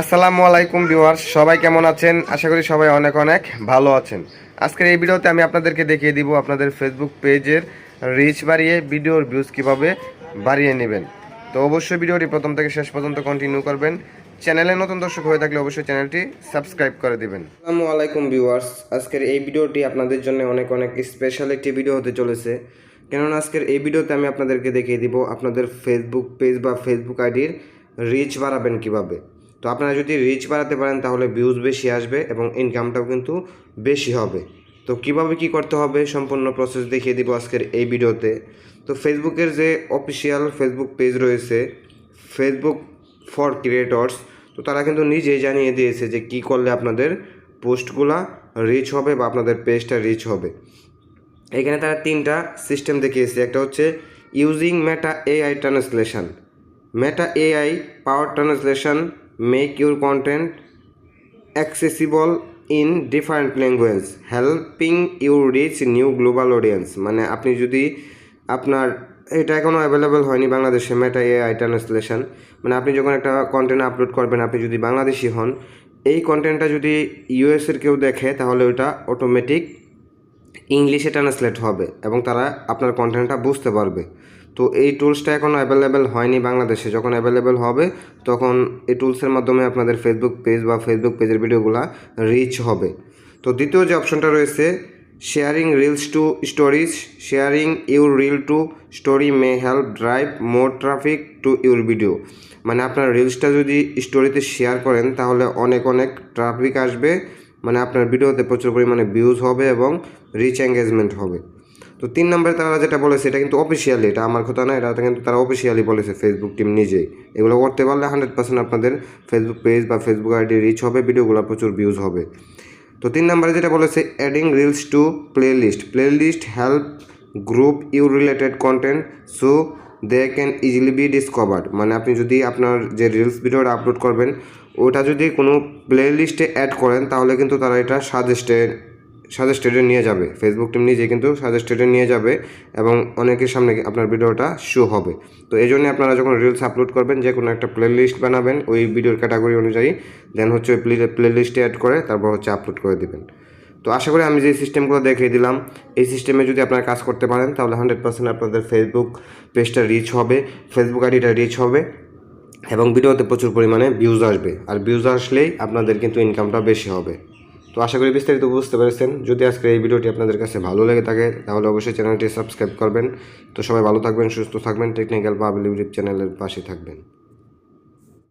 আসসালামু আলাইকুম ভিউয়ার্স, সবাই কেমন আছেন? আশা করি সবাই অনেক অনেক ভালো আছেন। আজকের এই ভিডিওতে আমি আপনাদেরকে দেখিয়ে দিব আপনাদের ফেসবুক পেজের রিচ বাড়িয়ে, ভিডিওর ভিউজ কীভাবে বাড়িয়ে নেবেন। তো অবশ্যই ভিডিওটি প্রথম থেকে শেষ পর্যন্ত কন্টিনিউ করবেন। চ্যানেলে নতুন দর্শক হয়ে থাকলে অবশ্যই চ্যানেলটি সাবস্ক্রাইব করে দিবেন। আসসালামু আলাইকুম ভিউয়ার্স, আজকের এই ভিডিওটি আপনাদের জন্য অনেক অনেক স্পেশাল একটি ভিডিও হতে চলেছে। কেননা আজকের এই ভিডিওতে আমি আপনাদেরকে দেখিয়ে দিব আপনাদের ফেসবুক পেজ বা ফেসবুক আইডির রিচ বাড়াবেন কীভাবে। তো আপনারা যদি রিচ বাড়াতে পারেন, তাহলে ভিউজ বেশি আসবে এবং ইনকামটাও কিন্তু বেশি হবে। তো কীভাবে কি করতে হবে, সম্পূর্ণ প্রসেস দেখিয়ে দিব আজকের এই ভিডিওতে। তো ফেসবুকের যে অফিসিয়াল ফেসবুক পেজ রয়েছে ফেসবুক ফর ক্রিয়েটর্স তো তারা কিন্তু নিজেই জানিয়ে দিয়েছে যে কি করলে আপনাদের পোস্টগুলা রিচ হবে বা আপনাদের পেজটা রিচ হবে। এখানে তারা তিনটা সিস্টেম দেখিয়েছে। একটা হচ্ছে using Meta AI translation Meta AI power translation make your content accessible in different language helping you reach new global audience মানে আপনি যদি আপনার, এটা এখনও অ্যাভেলেবেল হয়নি বাংলাদেশে মেটা এআই ট্রান্সলেশন মানে আপনি যখন একটা কন্টেন্ট আপলোড করবেন, আপনি যদি বাংলাদেশি হন, এই কন্টেন্টটা যদি ইউএসের কেউ দেখে, তাহলে ওইটা অটোমেটিক ইংলিশে ট্রান্সলেট হবে এবং তারা আপনার কন্টেন্টটা বুঝতে পারবে। তো এই টুলসটা এখনও অ্যাভেলেবেল হয়নি বাংলাদেশে। যখন অ্যাভেলেবেল হবে, তখন এই টুলসের মাধ্যমে আপনাদের ফেসবুক পেজ বা ফেসবুক পেজের ভিডিওগুলো রিচ হবে। তো দ্বিতীয় যে অপশনটা রয়েছে sharing reels to stories sharing your reel to story may help drive more traffic to your video মানে আপনার রিলসটা যদি স্টোরিতে শেয়ার করেন, তাহলে অনেক অনেক ট্রাফিক আসবে। মানে আপনার ভিডিওতে প্রচুর পরিমাণে ভিউজ হবে এবং রিচ এঙ্গেজমেন্ট হবে। তো তিন নম্বরে তারা যেটা বলেছে, এটা কিন্তু অফিসিয়ালি এটা আমার কথা না, এটা কিন্তু তারা অফিসিয়ালি বলেছে ফেসবুক টিম নিজেই। এগুলো করতে পারলে হান্ড্রেড পার্সেন্ট আপনাদের ফেসবুক পেজ বা ফেসবুক আইডি রিচ হবে, ভিডিওগুলো প্রচুর ভিউজ হবে। তো তিন নম্বরে যেটা বলেছে adding reels to playlist playlist help group you related content so they can easily be discovered মানে আপনি যদি আপনার যে রিলস ভিডিওটা আপলোড করবেন, ওটা যদি কোনো প্লে লিস্টে অ্যাড করেন, তাহলে কিন্তু তারা এটা সাজেস্টেড সাজেস্টেডে নিয়ে যাবে। ফেসবুক টিম নিজে কিন্তু সাজেস্টেডে নিয়ে যাবে এবং অনেকের সামনে আপনার ভিডিওটা শো হবে। তো এই জন্য আপনারা যখন রিলস আপলোড করবেন, যে কোনো একটা প্লে লিস্ট বানাবেন, ওই ভিডিওর ক্যাটাগরি অনুযায়ী দেন হচ্ছে ওই প্লে প্লে লিস্টে অ্যাড করে, তারপর হচ্ছে আপলোড করে দেবেন। তো আশা করি আমি যে সিস্টেমগুলো দেখিয়ে দিলাম, এই সিস্টেমে যদি আপনারা কাজ করতে পারেন, তাহলে হান্ড্রেড পার্সেন্ট আপনাদের ফেসবুক পেজটা রিচ হবে ফেসবুক আইডিটা রিচ হবে এবং ভিডিওতে প্রচুর পরিমাণে ভিউজ আসবে। আর ভিউজ আসলেই আপনাদের কিন্তু ইনকামটা বেশি হবে। তো আশা করি বিস্তারিত বুঝতে পেরেছেন। যদি আজকে এই ভিডিওটি আপনাদের কাছে ভালো লেগে থাকে, তাহলে অবশ্যই চ্যানেলটি সাবস্ক্রাইব করবেন। তো সবাই ভালো থাকবেন, সুস্থ থাকবেন। টেকনিক্যাল পাবলিক ইউটিউব চ্যানেলের পাশে থাকবেন।